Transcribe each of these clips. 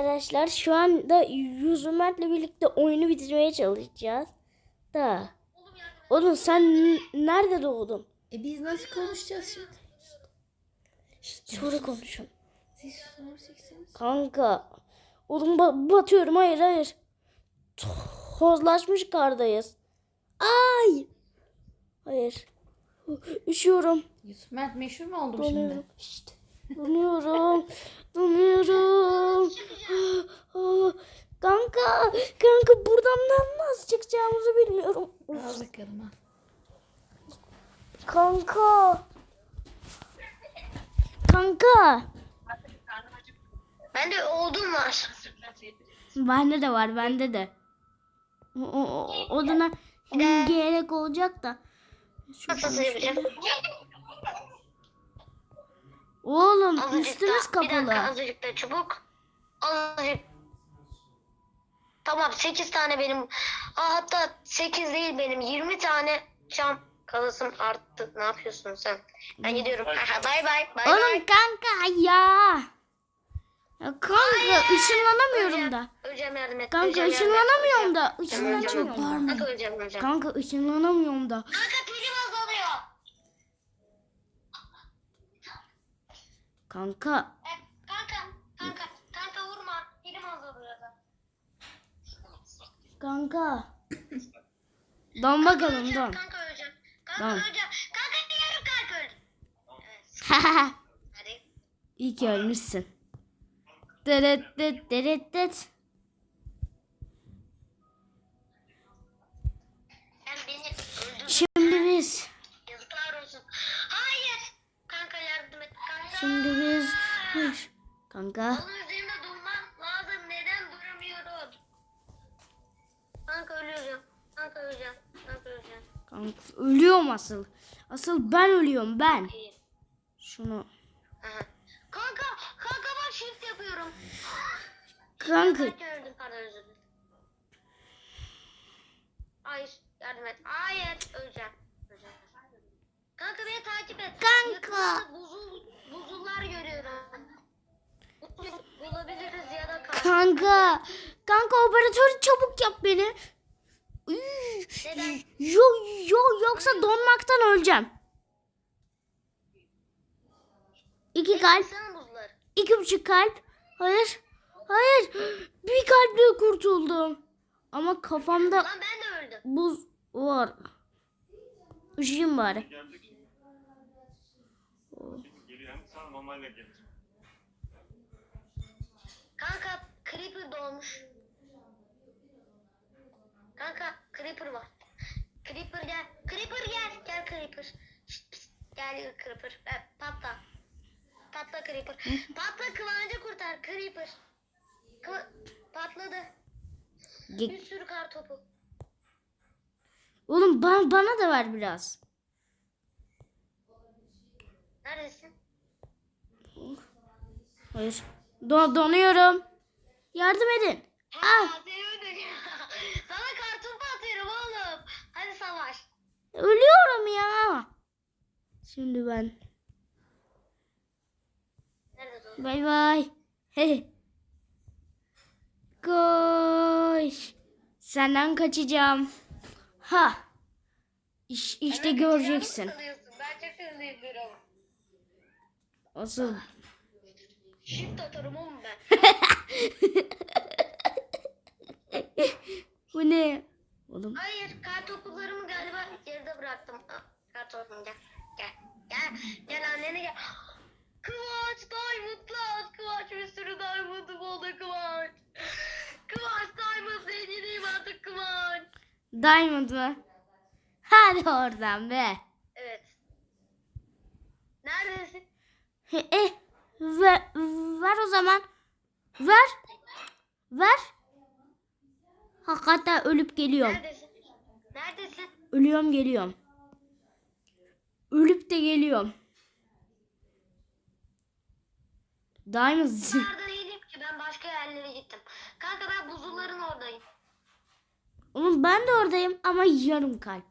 Arkadaşlar şu anda Yüzümer'le birlikte oyunu bitirmeye çalışacağız. Da. Oğlum sen nerede doğdun? E biz nasıl konuşacağız şimdi? Sonra konuşun. Siz soracaksınız. Kanka. Oğlum ba- batıyorum hayır hayır. Tozlaşmış kardayız. Ay. Hayır. Üşüyorum. Yusuf Mert meşhur mu oldum Donuyorum. şimdi? Donuyorum. Donuyorum. Kanka. Kanka buradan nasıl çıkacağımızı bilmiyorum. Al bakalım al. Kanka. Kanka. Bende odun var. Bende de var bende de. O, o, o- oduna gerek olacak da. Nasıl yapacağım? Oğlum Azıcık üstümüz da, bir dakika kapalı. azıcık da çubuk. Azıcık. Tamam 8 tane benim. Aa, hatta 8 değil benim 20 tane cam kalasım arttı. Ne yapıyorsun sen? Ben gidiyorum. Bay bay. Bay bay. Oğlum kanka ya. Ya kanka ışınlanamıyorum da. Öleceğim yardım et. Kanka öleceğim, yardım ışınlanamıyorum da. öleceğim. Işınlanamıyorum. Kanka öleceğim öleceğim. Kanka ışınlanamıyorum da. Kanka pilim Kanka. E, kanka kanka kanka vurma. Pilim azalıyor da. Kanka. Don bakalım don. Kanka öleceğim. Kanka Tamam. öleceğim. Kanka yarım kalp öldüm. Evet. Hadi. İyi ki ölmüşsün. Deret det. Sen beni öldürdün. Şimdi biz. Yazıklar olsun. Hayır. Kanka yardım et. Kanka. Şimdi biz. Kanka. Onun üzerinde durman lazım. Neden duramıyorum? Kanka ölüyorum. Kanka öleceğim. Kanka öleceğim. Kanka ölüyorum asıl. Asıl ben ölüyorum ben. İyi. Şunu. Aha. Kanka. Kanka bak shift yapıyorum. Kanka. Öldüm. Pardon özür dilerim. Hayır. Yardım et. Hayır. Öleceğim. Öleceğim. Kanka beni takip et. Kanka. Yakında Buzul, buzullar görüyorum. Bulabiliriz ya da kanka. Kanka. Kanka operatörü çabuk yap beni. Neden? Yo, yo, yoksa donmaktan öleceğim. İki kalp. İki buçuk kalp. Hayır. Hayır. Bir kalple kurtuldum. Ama kafamda Lan ben de öldüm. buz var. Üşüyeyim bari. Geldik. Geliyorum. Sen normalde gel. Kanka creeper doğmuş. Kanka creeper var. Creeper gel. Creeper gel. Gel creeper. Şşt, pişt. Gel creeper. E, patla. Patla creeper. Patla kıvancı kurtar creeper. Kıva- patladı. Bir Ge- sürü kar topu. Oğlum bana, bana da ver biraz. Neredesin? Hayır. Do- donuyorum. Yardım edin. Al. öldürüyor. Sana kar topu atıyorum oğlum. Hadi savaş. Ölüyorum ya. Şimdi ben. Bay bay. Hey. Koş. Senden kaçacağım. Ha. İş, işte göreceksin. Sanıyorsun. Ben çok. Asıl Shift atarım oğlum ben. bu ne? Oğlum Hayır, kar topuklarımı galiba geride bıraktım. Aa, kar topum gel. Gel. Gel. Gel annene gel. Kıvanç Diamond lan. Kıvanç bir sürü Diamond'ım oldu Kıvanç. Kıvanç Diamond zenginiyim artık Kıvanç. Diamond mı? Hadi oradan be. Evet. Neredesin? Eh, ver, ver o zaman. Ver. Ver. Hakikaten ölüp geliyorum. Neredesin? Neredesin? Ölüyorum geliyorum. Ölüp de geliyorum. Diamond. Nerede değilim ki ben başka yerlere gittim. Kanka ben buzulların oradayım. Oğlum ben de oradayım ama yarım kalp.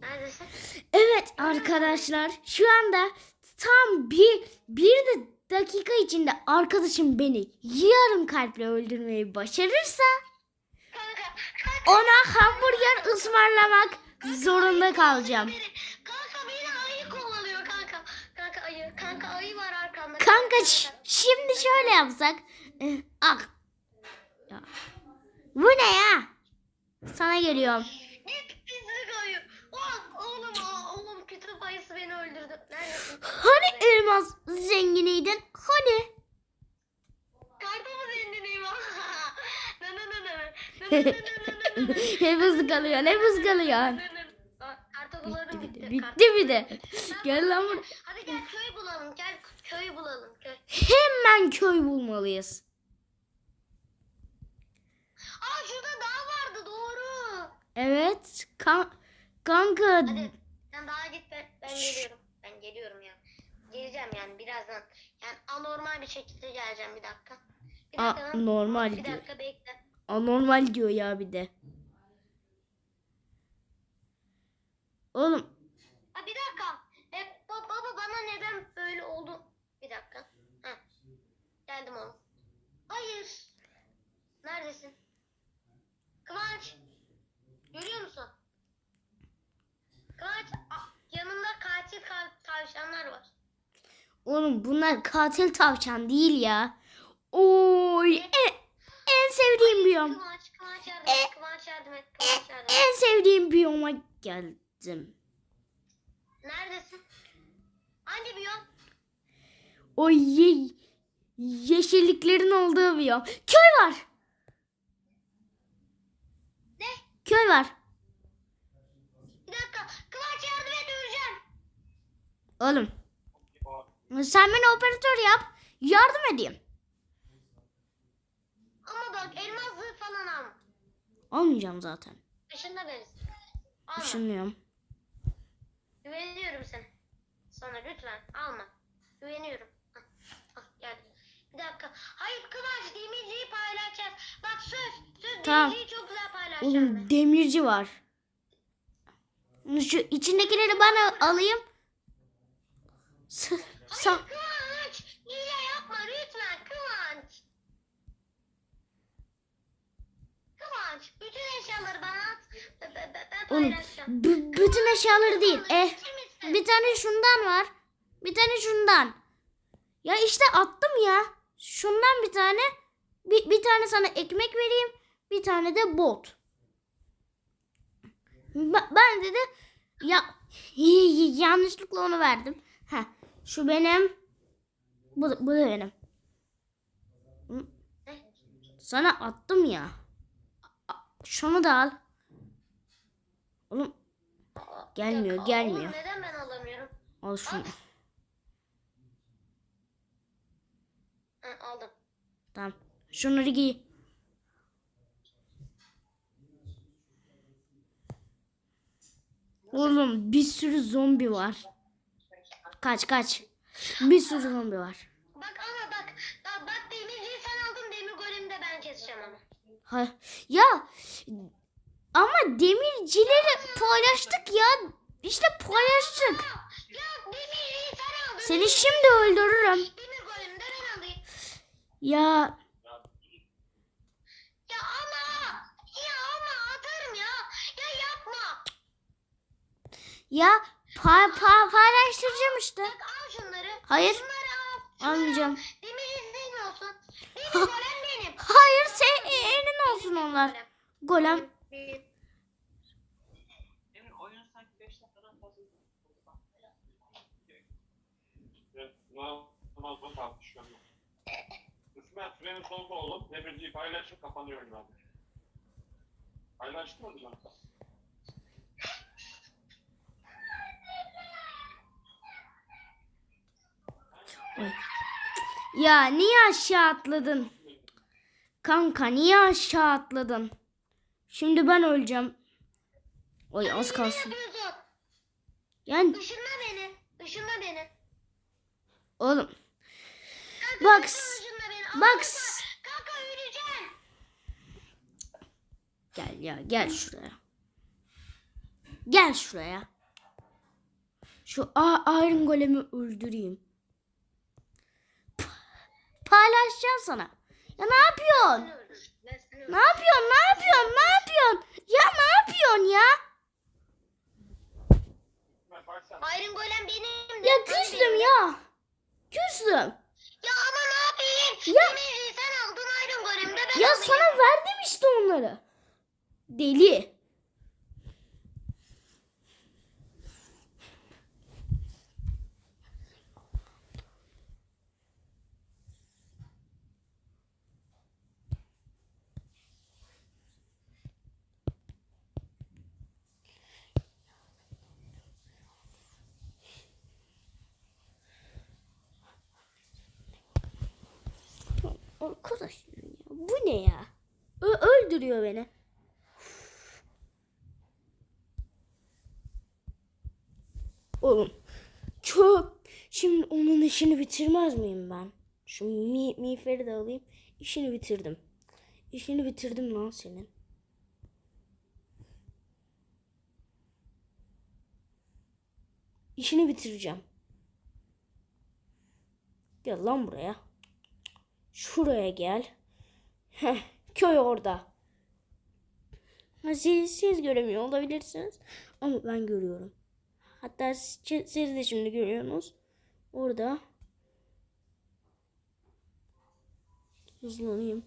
Neredesin? Evet arkadaşlar şu anda tam bir, bir dakika içinde arkadaşım beni yarım kalple öldürmeyi başarırsa ona hamburger ısmarlamak zorunda kalacağım. Kanka beni ayı kovalıyor kanka. Kanka ayı. Kanka ayı var arkamda. Kanka şimdi şöyle yapsak. Eh, Ah. Bu ne ya? Sana geliyorum. Git pislik ayı. Oh, oğlum aa, oğlum kütüp ayısı beni öldürdü. Neredesin? Hani elmas zenginiydin? Hani? Na na na na na na. hep hızlı kalıyor, hep hızlı kalıyor. Kartopularım bitti. Bitti bir de. Gel lan buraya. Hadi gel köy bulalım. Gel köy bulalım. Köy. Hemen köy bulmalıyız. Aa şurada dağ vardı doğru. Evet. Kan kanka. Hadi sen daha git ben, ben geliyorum. Ben geliyorum ya. Geleceğim yani birazdan. Yani anormal bir şekilde geleceğim bir dakika. Bir Aa, dakika. normal Bir diyor. dakika bekle. Anormal diyor ya bir de. Oğlum Ha bir dakika. E, ba- baba bana neden böyle oldu? Bir dakika. Ha. Geldim oğlum. Hayır. Neredesin? Kıvanç. Görüyor musun? Kıvanç a- yanımda katil ka- tavşanlar var. Oğlum bunlar katil tavşan değil ya. Oy en, en sevdiğim biyom. Yardım et. En sevdiğim biyoma geldim. Neredesin? Hangi biyom? O ye, yeşilliklerin olduğu biyom. Köy var. Ne? Köy var. Bir dakika. Kıvanç yardım et. Oğlum sen beni operatör yap. Yardım edeyim. Ama bak elmas zırh falan alma. Almayacağım zaten. Dışında beriz. Alma. Düşünüyorum. Güveniyorum sana. Sana lütfen alma. Güveniyorum. Bir dakika. Hayır Kıvanç demirciyi paylaşacağız. Bak söz. Söz Tamam. demirciyi çok güzel paylaşacağım ben. Demirci var. Şu içindekileri ben alayım. Sa- Kıvanç. Hile yapma lütfen Kıvanç. Kıvanç. Bütün eşyaları bana at. Ben, ben, ben Oğlum paylaşacağım. b- bütün eşyaları değil. Eh, bir tane şundan var. Bir tane şundan. Ya işte attım ya. Şundan bir tane. Bir, bir tane sana ekmek vereyim. Bir tane de bot. Ba- Ben dedi ya yanlışlıkla onu verdim. Ha, şu benim. Bu, da- bu da benim. Sana attım ya. Şunu da al. Oğlum gelmiyor, gelmiyor. Oğlum neden ben alamıyorum? Al şunu. Aldım. Tamam. Şunları giy. Oğlum bir sürü zombi var. Kaç kaç. Bir sürü zombi var. Bak ama bak. Bak, bak demirciyi sen aldın demir golemi de ben keseceğim onu. Ha, ya ama demircileri paylaştık ya. İşte paylaştık. Ya demirciyi sen aldın. Seni şimdi öldürürüm. Demir golemi de ben alayım. Ya Ya ama. Ya ama atarım ya. Ya yapma. ya pa, pa, paylaştıracağım işte. Bak al şunları. Hayır. Şunları al. Şunları Almayacağım. al. Demir senin olsun. Demir golem benim. Hayır senin olsun onlar. Golem Bir- Emin oyun sanki 5 dakikadan fazla. Evet, Namaz bu tartışıyor. İsmet freni solda oğlum. Demirciyi paylaşıp kapanıyor abi. Paylaştın mı Ya niye aşağı atladın? Kanka niye aşağı atladın? Şimdi ben öleceğim. Oy az kalsın. Yani Işınla beni. Işınla beni. oğlum Bak, bak gel ya gel şuraya. Gel şuraya. Şu A- Iron Golem'i öldüreyim. Paylaşacağım sana. Ya ne yapıyorsun? Ne yapıyorsun? Ne yapıyorsun? Ne yapıyorsun? Ya ne yapıyorsun ya? Iron Golem benim. Ya küstüm ya. Küstüm. Ya ama ne yapayım? Ya- Beni, sen aldın Iron Golem'i de ben Ya alayım. sana verdim işte onları. Deli. Arkadaşlar ya bu ne ya? Ö- öldürüyor beni. Oğlum çöp. Şimdi onun işini bitirmez miyim ben? Şu mi miğferi de alayım. İşini bitirdim. İşini bitirdim lan senin. İşini bitireceğim. Gel lan buraya. Şuraya gel. Heh, köy orada. Siz, siz göremiyor olabilirsiniz. Ama ben görüyorum. Hatta siz, siz de şimdi görüyorsunuz. Orada. Hızlanayım.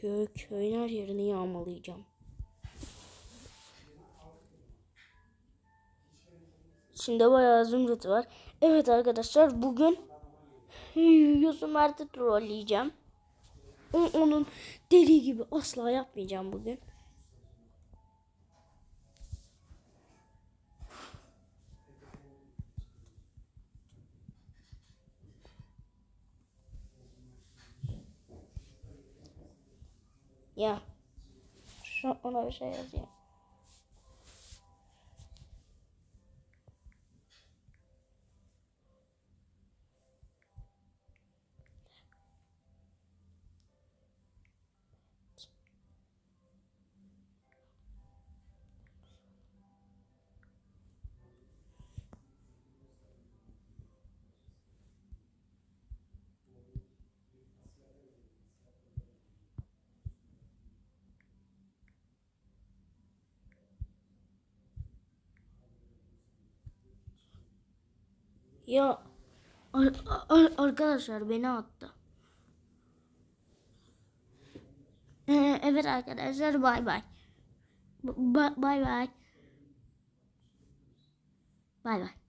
Köy, köyün her yerini yağmalayacağım. Şimdi bayağı zümrüt var. Evet arkadaşlar bugün Yusuf Mert'i trolleyeceğim. Onun deli gibi asla yapmayacağım bugün. Ya. Şu ona bir şey yazayım. Ya ar- ar- arkadaşlar beni attı. Ee, evet arkadaşlar bay bay. Ba- Bay bay. Bay bay.